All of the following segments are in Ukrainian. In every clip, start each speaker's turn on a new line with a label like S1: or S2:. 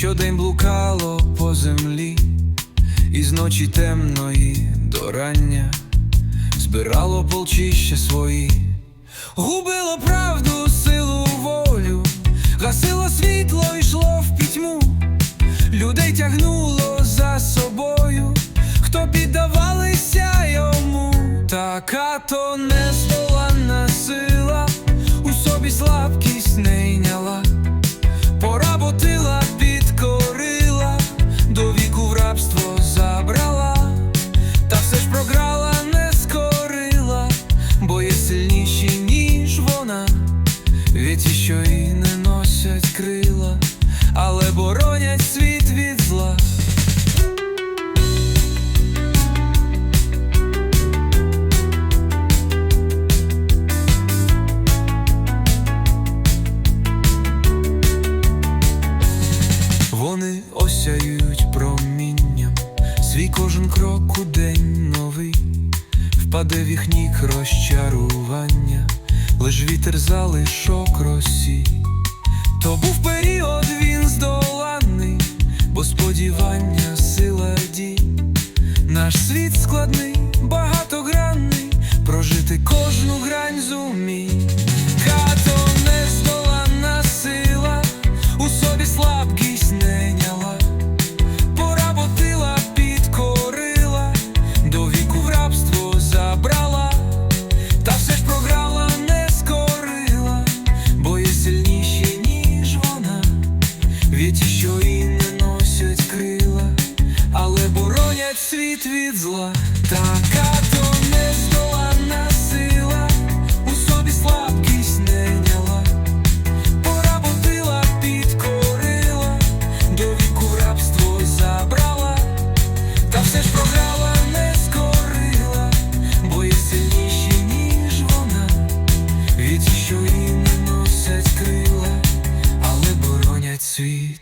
S1: щодень блукало по землі, із ночі темної до рання збирало полчище свої, губило правду, силу, волю, гасило світло, йшло в пітьму, людей тягнуло за собою, хто піддавалися йому, така то нездоланна віті, що і не носять крила, але боронять світ від зла. Вони осяють промінням, свій кожен крок у день новий, впаде в їх ніг розчарування, лиш вітер залишок росі. То був період він здоланий, бо сподівання сила дій. Наш світ складний, багатогранний, прожити кожну грань зумій. Віті, що і не носять крила, але боронять світ від зла, така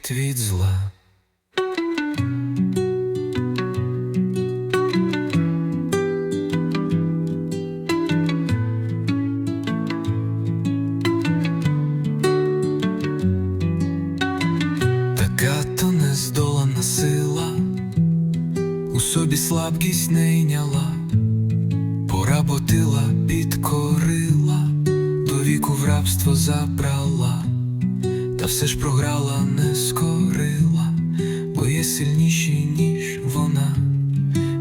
S1: світ від зла. Така то нездолана сила, у слабкість не йняла, поработила, підкорила, до віку в рабство забрала, все ж програла, не скорила, бо є сильніші, ніж вона,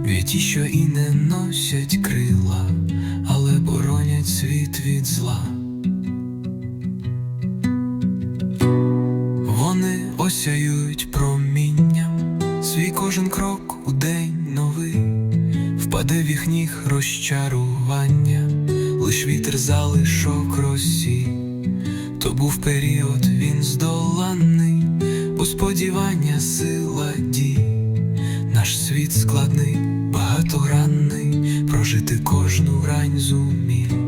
S1: віті, що і не носять крила, але боронять світ від зла. Вони осяють промінням, свій кожен крок у день новий, впаде в їх ніг розчарування, лиш вітер залишок росі, то був період він здоланий, бо сподівання сила дій, наш світ складний, багатогранний, прожити кожну грань зумів.